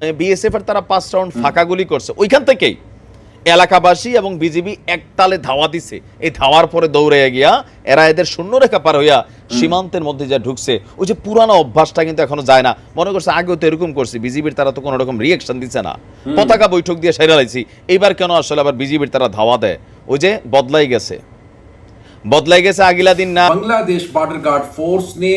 মানে বিএসএফ এর তারা পাঁচ রাউন্ড ফাঁকা গুলি করছে। ওইখান থেকেই এলাকাবাসী এবং বিজিবি একতালে ধাওয়া দিছে। এই ধাওয়ার পরে দৌড়ে গিয়া এরা এদের শূন্য রেখা পার হইয়া সীমান্তের মধ্যে যা ঢুকছে ওই যে পুরানো অভ্যাসটা কিন্তু এখনও যায় না। মনে করছে আগেও তো এরকম করছি বিজিবির তারা তো কোনো রকম রিয়েকশন দিচ্ছে না। পতাকা বৈঠক দিয়ে সেরে লাইছি। এইবার কেন আসলে আবার বিজিবির তারা ধাওয়া দেয়? ওই যে বদলাই গেছে। বদলাই গেছে আগিলা দিন না বাংলাদেশ বর্ডার গার্ড ফোর্স নে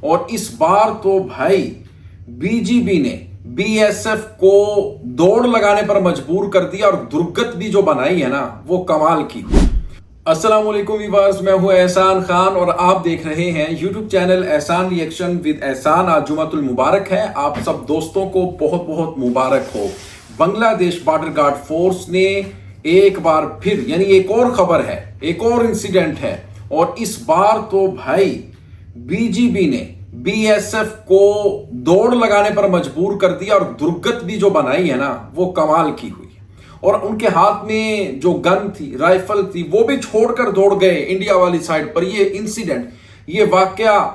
اور اس بار تو بھائی بی جی بی نے بی ایس ایف کو دوڑ لگانے پر مجبور کر دیا اور درگت بھی جو بنائی ہے نا، وہ کمال کی۔ السلام علیکم ویورز، میں ہوں احسان خان اور آپ دیکھ رہے ہیں YouTube channel Ehsan reaction with Ehsan. آج جمعت المبارک ہے۔ آپ سب دوستوں کو بہت بہت مبارک ہو۔ بنگلہ دیش بارڈر گارڈ فورس نے ایک بار پھر یعنی ایک اور خبر ہے، ایک اور انسیڈنٹ ہے اور اس بار تو بھائی بی جی بی نے بی ایس ایف کو دوڑ لگانے پر مجبور کر دیا اور درگت بھی جو بنائی ہے نا، وہ کمال کی ہوئی۔ اور ان کے ہاتھ میں جو گن تھی، رائفل تھی، وہ بھی چھوڑ کر دوڑ گئے انڈیا والی سائڈ پر۔ یہ انسیڈنٹ یہ واقعہ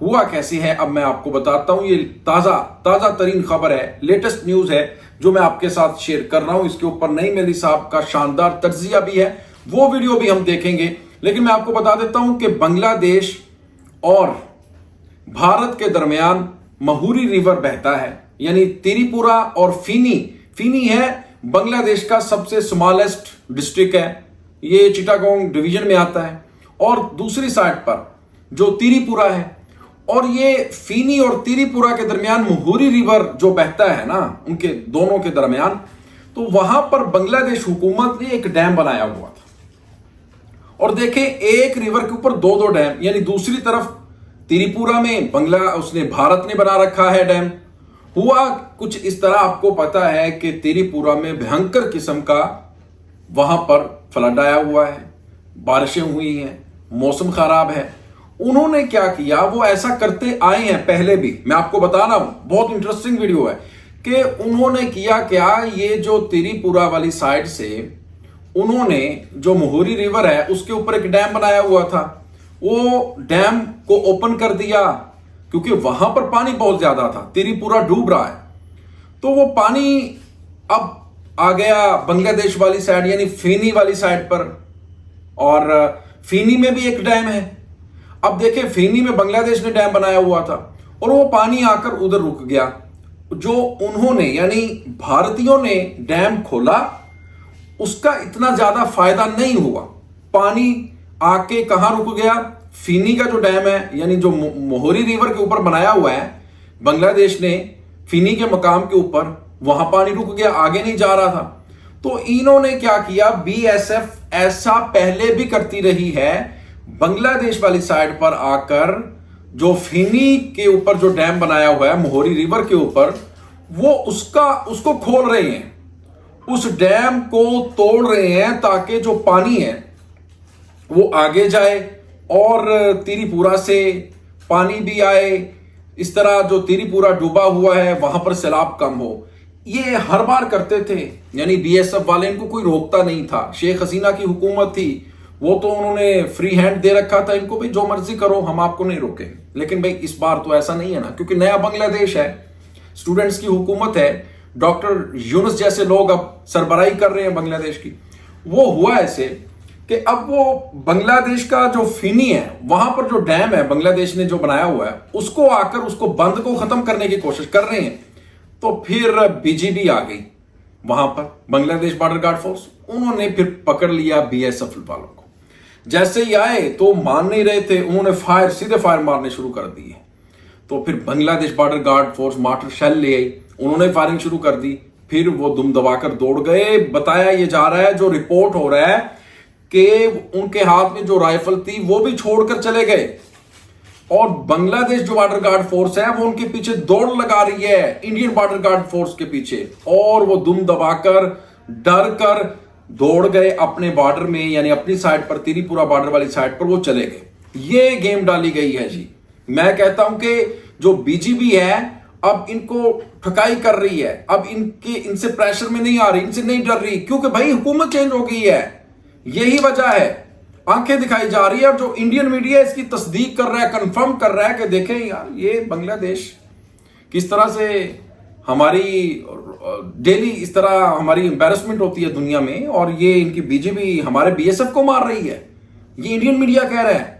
ہوا کیسے ہے؟ اب میں آپ کو بتاتا ہوں، یہ تازہ تازہ ترین خبر ہے۔ لیٹسٹ نیوز ہے، جو میں آپ کے ساتھ شیئر کر رہا ہوں۔ اس کے اوپر نئی میلی صاحب کا شاندار تجزیہ بھی ہے۔ وہ ویڈیو بھی ہم دیکھیں گے۔ لیکن میں آپ کو بتا دیتا ہوں کہ بنگلہ دیش اور بھارت کے درمیان مہوری ریور بہتا ہے یعنی تریپورہ اور فینی۔ فینی ہے بنگلہ دیش کا سب سے سمالسٹ ڈسٹرک ہے۔ یہ چٹاگونگ ڈویژن میں آتا ہے۔ اور دوسری سائڈ پر جو تریپورہ ہے، اور یہ فینی اور تریپورہ کے درمیان مہوری ریور جو بہتا ہے نا، ان کے دونوں کے درمیان، تو وہاں پر بنگلہ دیش حکومت نے ایک ڈیم بنایا ہوا تھا۔ اور دیکھیں ایک ریور کے اوپر دو دو ڈیم یعنی دوسری طرف تریپورہ میں بنگلہ، اس نے بھارت نے بنا رکھا ہے ڈیم ہوا کچھ اس طرح، آپ کو پتا ہے کہ تریپورہ میں بھینکر قسم کا وہاں پر فلڈ آیا ہوا ہے۔ بارشیں ہوئی ہیں، موسم خراب ہے۔ انہوں نے کیا کیا؟ وہ ایسا کرتے آئے ہیں پہلے بھی۔ میں آپ کو بتا رہا ہوں، بہت انٹرسٹنگ ویڈیو ہے کہ انہوں نے کیا کیا، یہ جو تیری پورا والی سائڈ سے انہوں نے جو مہوری ریور ہے، اس کے اوپر ایک ڈیم بنایا ہوا تھا۔ وہ ڈیم کو اوپن کر دیا، کیونکہ وہاں پر پانی بہت زیادہ تھا۔ تیری پورا ڈوب رہا ہے۔ تو وہ پانی اب آ گیا بنگلہ دیش والی سائڈ یعنی فینی والی سائڈ پر۔ اور فینی میں بھی ایک ڈیم ہے۔ اب دیکھیں، فینی میں بنگلہ دیش نے ڈیم بنایا ہوا تھا۔ اور وہ پانی آ کر ادھر رک گیا۔ جو انہوں نے یعنی بھارتیوں نے ڈیم کھولا اس کا اتنا زیادہ فائدہ نہیں ہوا۔ پانی آ کے کہاں رک گیا؟ فینی کا جو ڈیم ہے یعنی جو مہوری ریور کے اوپر بنایا ہوا ہے، بنگلہ دیش نے فینی کے مقام کے اوپر وہاں پانی رک گیا، آگے نہیں جا رہا تھا۔ تو انہوں نے کیا کیا؟ بی ایس ایف ایسا پہلے بھی کرتی رہی ہے، بنگلہ دیش والی سائڈ پر آ کر جو فینی کے اوپر جو ڈیم بنایا ہوا ہے مہوری ریور کے اوپر، وہ اس کا، اس کو کھول رہے ہیں۔ اس ڈیم کو توڑ رہے ہیں تاکہ جو پانی ہے وہ آگے جائے اور تیری پورا سے پانی بھی آئے۔ اس طرح جو تیری پورا ڈوبا ہوا ہے، وہاں پر سیلاب کم ہو۔ یہ ہر بار کرتے تھے یعنی بی ایس ایف والے ان کو کوئی روکتا نہیں تھا۔ شیخ حسینہ کی حکومت تھی، وہ تو انہوں نے فری ہینڈ دے رکھا تھا ان کو بھائی جو مرضی کرو، ہم آپ کو نہیں روکیں۔ لیکن بھائی، اس بار تو ایسا نہیں ہے نا، کیونکہ نیا بنگلہ دیش ہے۔ اسٹوڈنٹس کی حکومت ہے۔ ڈاکٹر یونس جیسے لوگ اب سربراہی کر رہے ہیں بنگلہ دیش کی۔ وہ ہوا ایسے کہ اب وہ بنگلہ دیش کا جو فینی ہے، وہاں پر جو ڈیم ہے، بنگلہ دیش نے جو بنایا ہوا ہے، اس کو آ کر، اس کو بند کو ختم کرنے کی کوشش کر رہے ہیں۔ تو پھر بی جی بی آ گئی وہاں پر، بنگلہ دیش بارڈر گارڈ فورس۔ انہوں نے پھر پکڑ لیا بی ایس ایف والوں کو۔ جیسے ہی آئے تو مان نہیں رہے تھے، انہوں نے فائر، سیدھے فائر مارنے شروع کر دیے۔ تو پھر Bangladesh border guard force mortar shell لے آئی۔ انہوں نے فائرنگ شروع کر دی۔ پھر وہ دم دبا کر دوڑ گئے۔ بتایا یہ جا رہا ہے، جو رپورٹ ہو رہا ہے کہ ان کے ہاتھ میں جو رائفل تھی، وہ بھی چھوڑ کر چلے گئے۔ اور بنگلہ دیش جو بارڈر گارڈ فورس ہے، وہ ان کے پیچھے دوڑ لگا رہی ہے۔ انڈین بارڈر گارڈ فورس کے پیچھے۔ اور وہ دم دبا کر ڈر کر دوڑ گئے اپنے بارڈر میں یعنی اپنی سائٹ پر تیری پورا بارڈر والی سائٹ پر وہ چلے گئے۔ یہ گیم ڈالی گئی ہے جی۔ میں کہتا ہوں کہ جو بی جی بی ہے اب ان کو ٹھکائی کر رہی ہے۔ اب ان کے ان سے پریشر میں نہیں آ رہی، ان سے نہیں ڈر رہی، کیونکہ بھائی حکومت چینج ہو گئی ہے۔ یہی وجہ ہے۔ آنکھیں دکھائی جا رہی ہے اور جو انڈین میڈیا اس کی تصدیق کر رہا ہے کنفرم کر رہا ہے کہ دیکھیں یار، یہ بنگلہ دیش کس طرح سے ہماری ڈیلی اس طرح ہماری امبیرسمنٹ ہوتی ہے دنیا میں اور یہ ان کی بی جے پی ہمارے بی ایس ایف کو مار رہی ہے۔ یہ انڈین میڈیا کہہ رہا ہے۔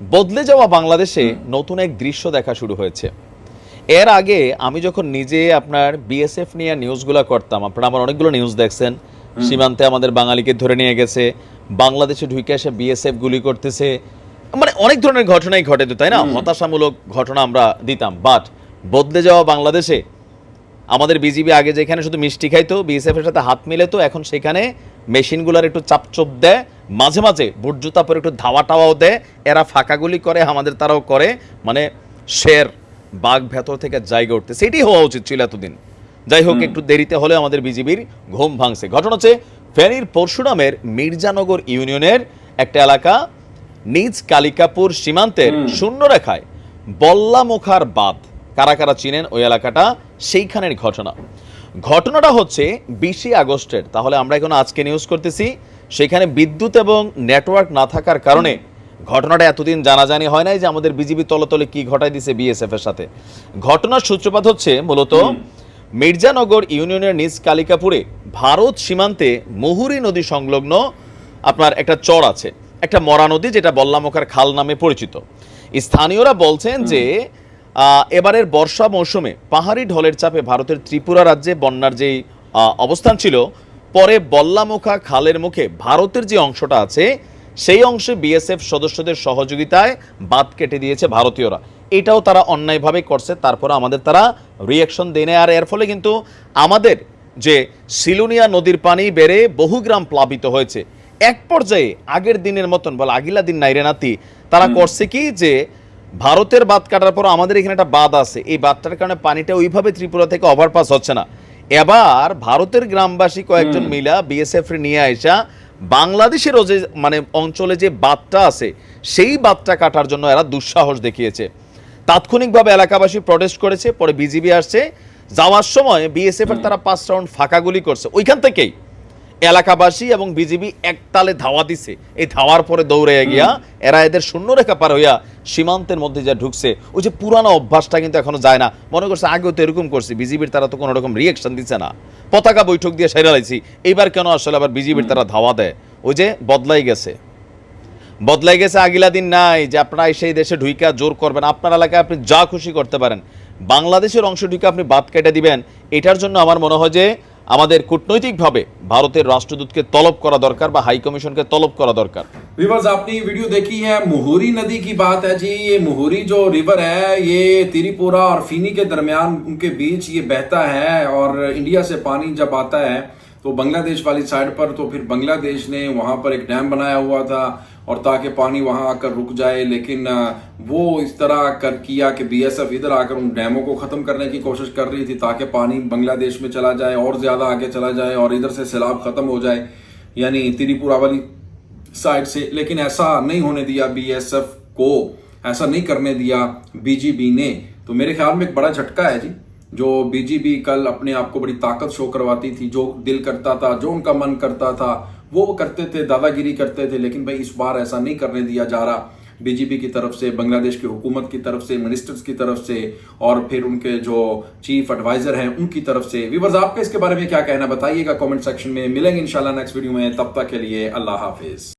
বদলে যাওয়া বাংলাদেশে নতুন এক দৃশ্য দেখা শুরু হয়েছে এর আগে আমি যখন নিজে আপনার বিএসএফ নিয়ে নিউজগুলো করতাম আপনারা আমার অনেকগুলো নিউজ দেখছেন সীমান্তে আমাদের বাঙালিকে ধরে নিয়ে গেছে বাংলাদেশে ঢুকে এসে বিএসএফ গুলি করতেছে মানে অনেক ধরনের ঘটনাই ঘটে তো, তাই না? হতাশামূলক ঘটনা আমরা দিতাম। বাট বদলে যাওয়া বাংলাদেশে আমাদের বিজিবি আগে যেখানে শুধু মিষ্টি খাইতো বিএসএফ এর সাথে হাত মিলে তো এখন সেখানে মেশিনগুলোর একটু চাপচোপ দেয় মাঝে মাঝে বুট জুতা পরে একটু ধাওয়া টাওয়াও দেয় এরা ফাঁকাগুলি করে আমাদের তারাও করে মানে শের বাঘ ভেতর থেকে জায়গা উঠতে সেটাই হওয়া উচিত ছিল এতদিন। যাই হোক একটু দেরিতে হলে আমাদের বিজিবির ঘুম ভাঙছে। ঘটনা হচ্ছে ফেনীর পরশুরামের মির্জানগর ইউনিয়নের একটা এলাকা নিজ কালিকাপুর সীমান্তের শূন্য রেখায় বল্লামুখার বাঁধ। কারা কারা চিনেন ওই এলাকাটা? সেইখানের ঘটনা। ঘটনাটা হচ্ছে বিশে আগস্টের। তাহলে আমরা এখন আজকে নিউজ করতেছি সেখানে বিদ্যুৎ এবং নেটওয়ার্ক না থাকার কারণে ঘটনাটা এতদিন জানাজানি হয় নাই যে আমাদের বিজিবি তলতলে কি ঘটাই দিছে বিএসএফ এর সাথে। ঘটনার সূত্রপাত হচ্ছে মূলত মির্জানগর ইউনিয়নের নিজ কালিকাপুরে ভারত সীমান্তে মুহুরী নদী সংলগ্ন আপনার একটা চর আছে। একটা মরা নদী যেটা বল্লামোখার খাল নামে পরিচিত। স্থানীয়রা বলছেন যে এবারের বর্ষা মৌসুমে পাহাড়ি ঢলের চাপে ভারতের ত্রিপুরা রাজ্যে বন্যার যেই অবস্থান ছিল পরে বল্লামুখা খালের মুখে ভারতের যে অংশটা আছে সেই অংশে বিএসএফ সদস্যদের সহযোগিতায় বাঁধ কেটে দিয়েছে ভারতীয়রা। এটাও তারা অন্যায়ভাবে করছে তারপরে আমাদের তারা রিয়াকশন দেয়। আর এর ফলে কিন্তু আমাদের যে সিলুনিয়া নদীর পানি বেড়ে বহু গ্রাম প্লাবিত হয়েছে। এক পর্যায়ে আগের দিনের মতন বল আগিলা দিন নাইরে নাতি। তারা করছে কি যে ভারতের বাঁধ কাটার পর আমাদের এখানে একটা বাঁধ আছে। এই বাদটার কারণে পানিটা ওইভাবে ত্রিপুরা থেকে ওভারপাস হচ্ছে না। এবার ভারতের গ্রামবাসী কয়েকজন মিলা বিএসএফ নিয়ে আসা বাংলাদেশের যে মানে অঞ্চলে যে বাঁধটা আছে সেই বাদটা কাটার জন্য এরা দুঃসাহস দেখিয়েছে। তাৎক্ষণিকভাবে এলাকাবাসী প্রটেস্ট করেছে পরে বিজিবি আসছে। যাওয়ার সময় বিএসএফ এর তারা পাঁচ রাউন্ড ফাঁকা গুলি করছে। ওইখান থেকেই এলাকাবাসী এবং বিজিবি একতালে ধাওয়া দিছে। এই ধাওয়ার পরে দৌড়ে গিয়া এরা এদের শূন্যরেখা পার হইয়া সীমান্তের মধ্যে যা ঢুকছে ওই যে পুরানো অভ্যাসটা কিন্তু এখনও যায় না। মনে করছে আগেও তো এরকম করছে বিজিবির তারা তো কোনো রকম রিয়েকশন দিচ্ছে না। পতাকা বৈঠক দিয়ে সেরা লাইছি। এইবার কেন আসলে আবার বিজিবির তারা ধাওয়া দেয়? ওই যে বদলাই গেছে। বদলাই গেছে আগিলা দিন নাই যে আপনারা সেই দেশে ঢুইকা জোর করবেন। আপনার এলাকায় আপনি যা খুশি করতে পারেন। বাংলাদেশের অংশ ঢুকে আপনি বাদ কেটে দিবেন। এটার জন্য আমার মনে হয় যে مہوری ندی کی بات ہے جی یہ مہوری جو ریور ہے یہ تریپورا اور فینی کے درمیان کے بیچ یہ بہتا ہے اور انڈیا سے پانی جب آتا ہے تو بنگلہ دیش والی سائڈ پر تو پھر بنگلہ دیش نے وہاں پر ایک ڈیم بنایا ہوا تھا اور تاکہ پانی وہاں آ کر رک جائے، لیکن وہ اس طرح کر کیا کہ بی ایس ایف ادھر آ کر ان ڈیموں کو ختم کرنے کی کوشش کر رہی تھی تاکہ پانی بنگلہ دیش میں چلا جائے اور زیادہ آگے چلا جائے اور ادھر سے سیلاب ختم ہو جائے یعنی تریپورہ والی سائڈ سے۔ لیکن ایسا نہیں ہونے دیا بی ایس ایف کو، ایسا نہیں کرنے دیا بی جی بی نے۔ تو میرے خیال میں ایک بڑا جھٹکا ہے جی۔ جو بی جے جی پی کل اپنے آپ کو بڑی طاقت شو کرواتی تھی، جو دل کرتا تھا، جو ان کا من کرتا تھا، وہ کرتے تھے، دادا گیری کرتے تھے، لیکن بھائی اس بار ایسا نہیں کرنے دیا جا رہا۔ بی جے جی پی کی طرف سے، بنگلہ دیش کی حکومت کی طرف سے، منسٹرز کی طرف سے، اور پھر ان کے جو چیف ایڈوائزر ہیں، ان کی طرف سے۔ ویورز، آپ کا اس کے بارے میں کیا کہنا؟ بتائیے گا کومنٹ سیکشن میں۔ ملیں گے انشاءاللہ نیکسٹ ویڈیو میں۔ تب تک کے لیے اللہ حافظ۔